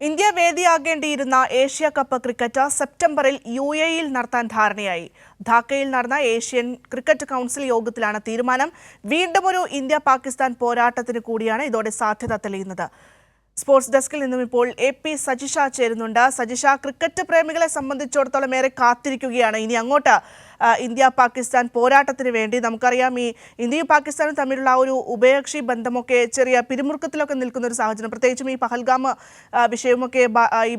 India വേദിയാകേണ്ടിയിരുന്ന Asia cup cricket സെപ്റ്റംബറിൽ U എയിൽ നടത്താൻ ധാരണയായി. ധാക്കയിൽ നടന്ന ഏഷ്യൻ ക്രിക്കറ്റ് കൗൺസിൽ യോഗത്തിലാണ് തീരുമാനം. വീണ്ടും ഒരു ഇന്ത്യ പാകിസ്ഥാൻ പോരാട്ടത്തിന് കൂടിയാണ് ഇതോടെ സാധ്യത തെളിയുന്നത്. സ്പോർട്സ് ഡെസ്കിൽ നിന്നും ഇപ്പോൾ എ പി സജിഷ ചേരുന്നുണ്ട്. സജിഷ ക്രിക്കറ്റ് പ്രേമികളെ സംബന്ധിച്ചിടത്തോളം ഏറെ കാത്തിരിക്കുകയാണ്. ഇനി അങ്ങോട്ട് ഇന്ത്യ പാകിസ്ഥാൻ പോരാട്ടത്തിന് വേണ്ടി നമുക്കറിയാം ഈ ഇന്ത്യയും പാകിസ്ഥാനും തമ്മിലുള്ള ആ ഒരു ഉഭയകക്ഷി ബന്ധമൊക്കെ ചെറിയ പിരിമുറുക്കത്തിലൊക്കെ നിൽക്കുന്ന ഒരു സാഹചര്യം. പ്രത്യേകിച്ചും ഈ പഹൽഗാം വിഷയമൊക്കെ വിഷയവുമൊക്കെ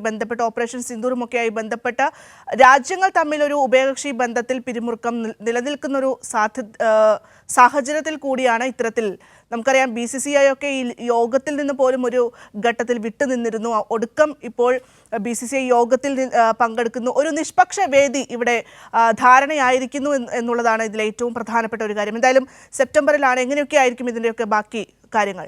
ബന്ധപ്പെട്ട ഓപ്പറേഷൻ സിന്ദൂറുമൊക്കെയായി ബന്ധപ്പെട്ട രാജ്യങ്ങൾ തമ്മിലൊരു ഉഭയകക്ഷി ബന്ധത്തിൽ പിരിമുറുക്കം നിലനിൽക്കുന്നൊരു സാധ്യ സാഹചര്യത്തിൽ കൂടിയാണ് ഇത്തരത്തിൽ നമുക്കറിയാം ബി സി സി ഐ ഒക്കെ ഈ യോഗത്തിൽ നിന്ന് പോലും ഒരു ഘട്ടത്തിൽ വിട്ടുനിന്നിരുന്നു ഒടുക്കം ഇപ്പോൾ ബി സി സി ഐ യോഗത്തിൽ പങ്കെടുക്കുന്നു. ഒരു നിഷ്പക്ഷ വേദി ഇവിടെ ആ, എന്ന് എന്നുള്ളതാണ് ഇതിൽ ഏറ്റവും പ്രധാനപ്പെട്ട ഒരു കാര്യം. എന്തായാലും സെപ്റ്റംബറിലാണ് എങ്ങനെയൊക്കെ ആയിരിക്കും ഇതിന്റെയൊക്കെ ബാക്കി കാര്യങ്ങൾ?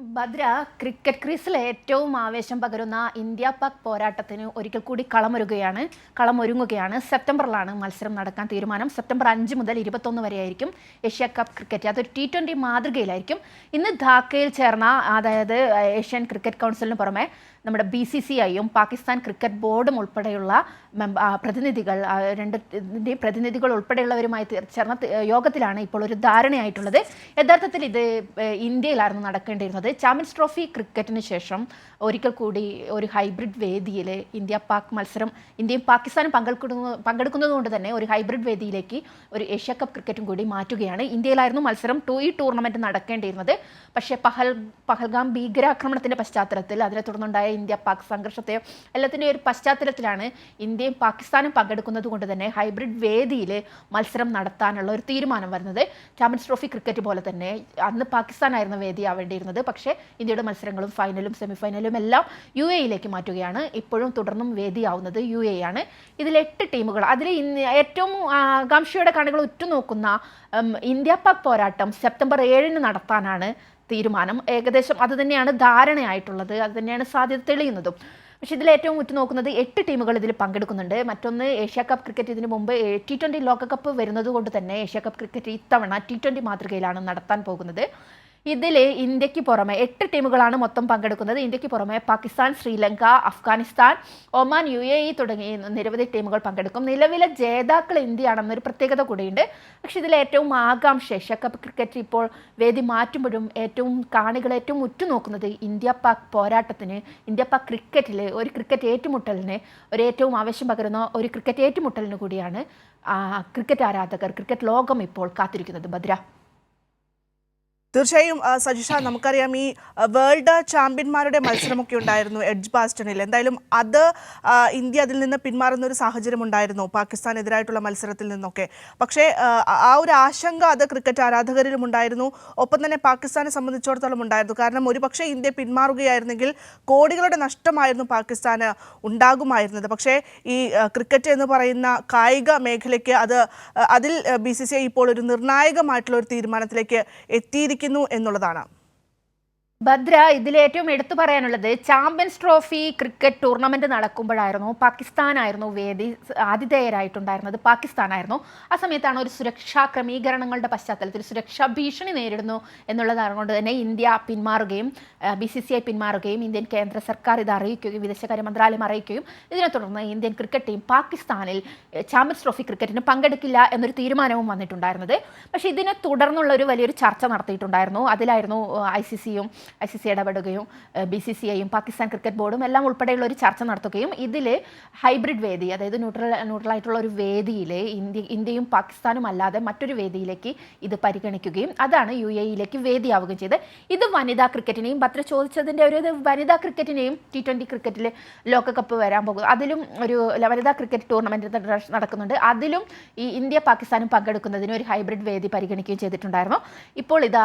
ഭദ്ര ക്രിക്കറ്റ് ക്രീസിൽ ഏറ്റവും ആവേശം പകരുന്ന ഇന്ത്യ പാക് പോരാട്ടത്തിന് ഒരിക്കൽ കൂടി കളമൊരുകയാണ് കളമൊരുങ്ങുകയാണ്. സെപ്റ്റംബറിലാണ് മത്സരം നടക്കാൻ തീരുമാനം. സെപ്റ്റംബർ അഞ്ച് മുതൽ ഇരുപത്തൊന്ന് വരെയായിരിക്കും ഏഷ്യ കപ്പ് ക്രിക്കറ്റ്. അതൊരു ടി ട്വന്റി മാതൃകയിലായിരിക്കും. ഇന്ന് ധാക്കയിൽ ചേർന്ന അതായത് ഏഷ്യൻ ക്രിക്കറ്റ് കൗൺസിലിന് പുറമെ നമ്മുടെ ബി സി സി ഐയും പാകിസ്ഥാൻ ക്രിക്കറ്റ് ബോർഡും ഉൾപ്പെടെയുള്ള പ്രതിനിധികൾ രണ്ട് പ്രതിനിധികൾ ഉൾപ്പെടെയുള്ളവരുമായി ചേർന്ന യോഗത്തിലാണ് ഇപ്പോൾ ഒരു ധാരണയായിട്ടുള്ളത്. യഥാർത്ഥത്തിൽ ഇത് ഇന്ത്യയിലായിരുന്നു നടക്കേണ്ടിയിരുന്നത്. ചാമ്പ്യൻസ് ട്രോഫി ക്രിക്കറ്റിന് ശേഷം ഒരിക്കൽ കൂടി ഒരു ഹൈബ്രിഡ് വേദിയിൽ ഇന്ത്യ പാക് മത്സരം ഇന്ത്യയും പാകിസ്ഥാനും പങ്കെടുക്കുന്ന പങ്കെടുക്കുന്നതുകൊണ്ട് തന്നെ ഒരു ഹൈബ്രിഡ് വേദിയിലേക്ക് ഒരു ഏഷ്യ കപ്പ് ക്രിക്കറ്റും കൂടി മാറ്റുകയാണ്. ഇന്ത്യയിലായിരുന്നു മത്സരം ടു ഈ ടൂർണമെന്റ് നടക്കേണ്ടിയിരുന്നത്. പക്ഷേ പഹൽ പഹൽഗാം ഭീകരാക്രമണത്തിന്റെ പശ്ചാത്തലത്തിൽ അതിനെ തുടർന്നുണ്ടായ ഇന്ത്യ പാക് സംഘർഷത്തെയോ എല്ലാത്തിന്റെ ഒരു പശ്ചാത്തലത്തിലാണ് ഇന്ത്യയും പാകിസ്ഥാനും പങ്കെടുക്കുന്നത് കൊണ്ട് തന്നെ ഹൈബ്രിഡ് വേദിയിൽ മത്സരം നടത്താനുള്ള ഒരു തീരുമാനം വരുന്നത്. ചാമ്പ്യൻസ് ട്രോഫി ക്രിക്കറ്റ് പോലെ തന്നെ അന്ന് പാകിസ്ഥാനായിരുന്ന പാകിസ്ഥാനായിരുന്നു വേദിയാവേണ്ടിയിരുന്നത്. പക്ഷേ ഇന്ത്യയുടെ മത്സരങ്ങളും ഫൈനലും സെമിഫൈനലും എല്ലാം യു എയിലേക്ക് മാറ്റുകയാണ്. ഇപ്പോഴും തുടർന്നും വേദിയാവുന്നത് യു എ ആണ് ഇതിൽ എട്ട് ടീമുകൾ. അതിൽ ഏറ്റവും ആകാംക്ഷയുടെ കണികൾ ഉറ്റുനോക്കുന്ന ഇന്ത്യ പാക് പോരാട്ടം സെപ്റ്റംബർ ഏഴിന് നടത്താനാണ് തീരുമാനം. ഏകദേശം അത് തന്നെയാണ് ധാരണയായിട്ടുള്ളത്. അത് തന്നെയാണ് സാധ്യത തെളിയുന്നതും. പക്ഷേ ഇതിൽ ഏറ്റവും ഉറ്റുനോക്കുന്നത് എട്ട് ടീമുകൾ ഇതിൽ പങ്കെടുക്കുന്നുണ്ട്. മറ്റൊന്ന് ഏഷ്യ കപ്പ് ക്രിക്കറ്റ് ഇതിന് മുമ്പ് ടി ട്വന്റി ലോകകപ്പ് വരുന്നത് കൊണ്ട് തന്നെ ഏഷ്യ കപ്പ് ക്രിക്കറ്റ് ഇത്തവണ ടി ട്വന്റി മാതൃകയിലാണ് നടത്താൻ പോകുന്നത്. ഇതിൽ ഇന്ത്യയ്ക്ക് പുറമെ എട്ട് ടീമുകളാണ് മൊത്തം പങ്കെടുക്കുന്നത്. ഇന്ത്യയ്ക്ക് പുറമെ Pakistan Sri Lanka Afghanistan Oman U A E തുടങ്ങി നിരവധി ടീമുകൾ പങ്കെടുക്കും. നിലവിലെ ജേതാക്കൾ ഇന്ത്യയാണെന്നൊരു പ്രത്യേകത കൂടിയുണ്ട്. പക്ഷേ ഇതിൽ ഏറ്റവും ആകാംക്ഷ ഏഷ്യാകപ്പ് ക്രിക്കറ്റ് ഇപ്പോൾ വേദി മാറ്റുമ്പോഴും ഏറ്റവും കാണികൾ ഏറ്റവും ഉറ്റുനോക്കുന്നത് ഇന്ത്യ പാക് പോരാട്ടത്തിന് ഇന്ത്യ പാക് ക്രിക്കറ്റിൽ ഒരു ക്രിക്കറ്റ് ഏറ്റുമുട്ടലിന് ഒരു ഏറ്റവും ആവശ്യം പകരുന്ന ഒരു ക്രിക്കറ്റ് ഏറ്റുമുട്ടലിന് കൂടിയാണ് ക്രിക്കറ്റ് ആരാധകർ ക്രിക്കറ്റ് ലോകം ഇപ്പോൾ കാത്തിരിക്കുന്നത്. ഭദ്ര തീർച്ചയായും സജിഷ നമുക്കറിയാം ഈ വേൾഡ് ചാമ്പ്യന്മാരുടെ മത്സരമൊക്കെ ഉണ്ടായിരുന്നു എഡ്ജ് ബാസ്റ്റണിൽ. എന്തായാലും അത് ഇന്ത്യ അതിൽ നിന്ന് പിന്മാറുന്ന ഒരു സാഹചര്യം ഉണ്ടായിരുന്നു പാകിസ്ഥാനെതിരായിട്ടുള്ള മത്സരത്തിൽ നിന്നൊക്കെ. പക്ഷേ ആ, ഒരു ആശങ്ക അത് ക്രിക്കറ്റ് ആരാധകരിലും ഉണ്ടായിരുന്നു. ഒപ്പം തന്നെ പാകിസ്ഥാനെ സംബന്ധിച്ചിടത്തോളം ഉണ്ടായിരുന്നു. കാരണം ഒരുപക്ഷെ ഇന്ത്യ പിന്മാറുകയായിരുന്നെങ്കിൽ കോടികളുടെ നഷ്ടമായിരുന്നു പാകിസ്ഥാന് ഉണ്ടാകുമായിരുന്നത്. പക്ഷേ ഈ ക്രിക്കറ്റ് എന്ന് പറയുന്ന കായിക മേഖലയ്ക്ക് അത് അതിൽ ബി ഇപ്പോൾ ഒരു നിർണായകമായിട്ടുള്ള ഒരു തീരുമാനത്തിലേക്ക് എത്തിയിരിക്കുന്നു എന്നുള്ളതാണ്. ഭദ്ര ഇതിൽ ഏറ്റവും എടുത്തു പറയാനുള്ളത് ചാമ്പ്യൻസ് ട്രോഫി ക്രിക്കറ്റ് ടൂർണമെന്റ് നടക്കുമ്പോഴായിരുന്നു പാകിസ്ഥാനായിരുന്നു വേദി ആതിഥേയരായിട്ടുണ്ടായിരുന്നത്. പാകിസ്ഥാനായിരുന്നു. ആ സമയത്താണ് ഒരു സുരക്ഷാ ക്രമീകരണങ്ങളുടെ പശ്ചാത്തലത്തിൽ സുരക്ഷാ ഭീഷണി നേരിടുന്നു എന്നുള്ളതാണ് കൊണ്ട് തന്നെ ഇന്ത്യ പിന്മാറുകയും ബി സി സി ഐ പിന്മാറുകയും ഇന്ത്യൻ കേന്ദ്ര സർക്കാർ ഇത് അറിയിക്കുകയും വിദേശകാര്യ മന്ത്രാലയം അറിയിക്കുകയും ഇതിനെ തുടർന്ന് ഇന്ത്യൻ ക്രിക്കറ്റ് ടീം പാകിസ്ഥാനിൽ ചാമ്പ്യൻസ് ട്രോഫി ക്രിക്കറ്റിന് പങ്കെടുക്കില്ല എന്നൊരു തീരുമാനവും വന്നിട്ടുണ്ടായിരുന്നത്. പക്ഷേ ഇതിനെ തുടർന്നുള്ള ഒരു വലിയൊരു ചർച്ച നടത്തിയിട്ടുണ്ടായിരുന്നു. അതിലായിരുന്നു ഐ സി സിയും ഐ സി സി ഇടപെടുകയും ബി സി സി ഐയും പാകിസ്ഥാൻ ക്രിക്കറ്റ് ബോർഡും എല്ലാം ഉൾപ്പെടെയുള്ള ഒരു ചർച്ച നടത്തുകയും ഇതിൽ ഹൈബ്രിഡ് വേദി അതായത് ന്യൂട്രൽ ന്യൂട്രലായിട്ടുള്ള ഒരു വേദിയിൽ ഇന്ത്യ ഇന്ത്യയും പാകിസ്ഥാനും അല്ലാതെ മറ്റൊരു വേദിയിലേക്ക് ഇത് പരിഗണിക്കുകയും അതാണ് യു എ ഇയിലേക്ക് വേദിയാവുകയും ചെയ്തത്. ഇത് വനിതാ ക്രിക്കറ്റിനെയും പത്ര ചോദിച്ചതിന്റെ ഒരു വനിതാ ക്രിക്കറ്റിനെയും ടി ട്വന്റി ക്രിക്കറ്റിൽ ലോകകപ്പ് വരാൻ പോകും അതിലും ഒരു വനിതാ ക്രിക്കറ്റ് ടൂർണമെന്റ് നടക്കുന്നുണ്ട്. അതിലും ഈ ഇന്ത്യ പാകിസ്ഥാനും പങ്കെടുക്കുന്നതിന് ഒരു ഹൈബ്രിഡ് വേദി പരിഗണിക്കുകയും ചെയ്തിട്ടുണ്ടായിരുന്നു. ഇപ്പോൾ ഇതാ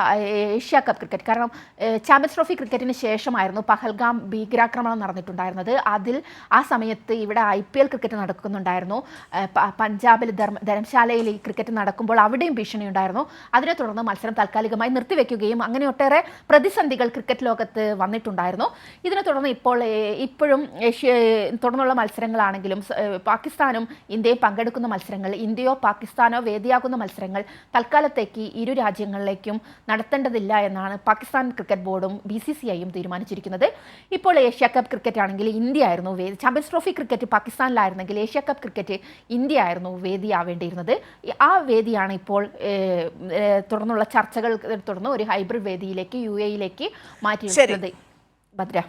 ഏഷ്യ കപ്പ് ക്രിക്കറ്റ്. കാരണം ചാമ്പ്യൻസ് ട്രോഫി ക്രിക്കറ്റിന് ശേഷമായിരുന്നു പഹൽഗാം ഭീകരാക്രമണം നടന്നിട്ടുണ്ടായിരുന്നത്. അതിൽ ആ സമയത്ത് ഇവിടെ ഐ പി എൽ ക്രിക്കറ്റ് നടക്കുന്നുണ്ടായിരുന്നു. പഞ്ചാബിൽ ധർമ്മ ധർമ്മശാലയിൽ ഈ ക്രിക്കറ്റ് നടക്കുമ്പോൾ അവിടെയും ഭീഷണി ഉണ്ടായിരുന്നു അതിനെ തുടർന്ന് മത്സരം താൽക്കാലികമായി നിർത്തിവെക്കുകയും അങ്ങനെ ഒട്ടേറെ പ്രതിസന്ധികൾ ക്രിക്കറ്റ് ലോകത്ത് വന്നിട്ടുണ്ടായിരുന്നു. ഇതിനെ തുടർന്ന് ഇപ്പോൾ ഇപ്പോഴും ഏഷ്യ തുടർന്നുള്ള മത്സരങ്ങളാണെങ്കിലും പാകിസ്ഥാനും ഇന്ത്യയും പങ്കെടുക്കുന്ന മത്സരങ്ങൾ ഇന്ത്യയോ പാകിസ്ഥാനോ വേദിയാകുന്ന മത്സരങ്ങൾ തൽക്കാലത്തേക്ക് ഇരു രാജ്യങ്ങളിലേക്കും നടത്തേണ്ടതില്ല എന്നാണ് പാകിസ്ഥാൻ ക്രിക്കറ്റ് ബോർഡ് ബോർഡും ബി സി സി ഐയും തീരുമാനിച്ചിരിക്കുന്നത്. ഇപ്പോൾ ഏഷ്യ കപ്പ് ക്രിക്കറ്റ് ആണെങ്കിൽ ഇന്ത്യ ആയിരുന്നു വേദി ചാമ്പ്യൻസ് ട്രോഫി ക്രിക്കറ്റ് പാകിസ്ഥാനിലായിരുന്നെങ്കിൽ ഏഷ്യ കപ്പ് ക്രിക്കറ്റ് ഇന്ത്യ ആയിരുന്നു വേദിയാവേണ്ടിയിരുന്നത്. ആ വേദിയാണ് ഇപ്പോൾ തുടർന്നുള്ള ചർച്ചകൾ തുടർന്ന് ഒരു ഹൈബ്രിഡ് വേദിയിലേക്ക് യു എയിലേക്ക് മാറ്റിയിരിക്കുന്നത്. ഭദ്ര.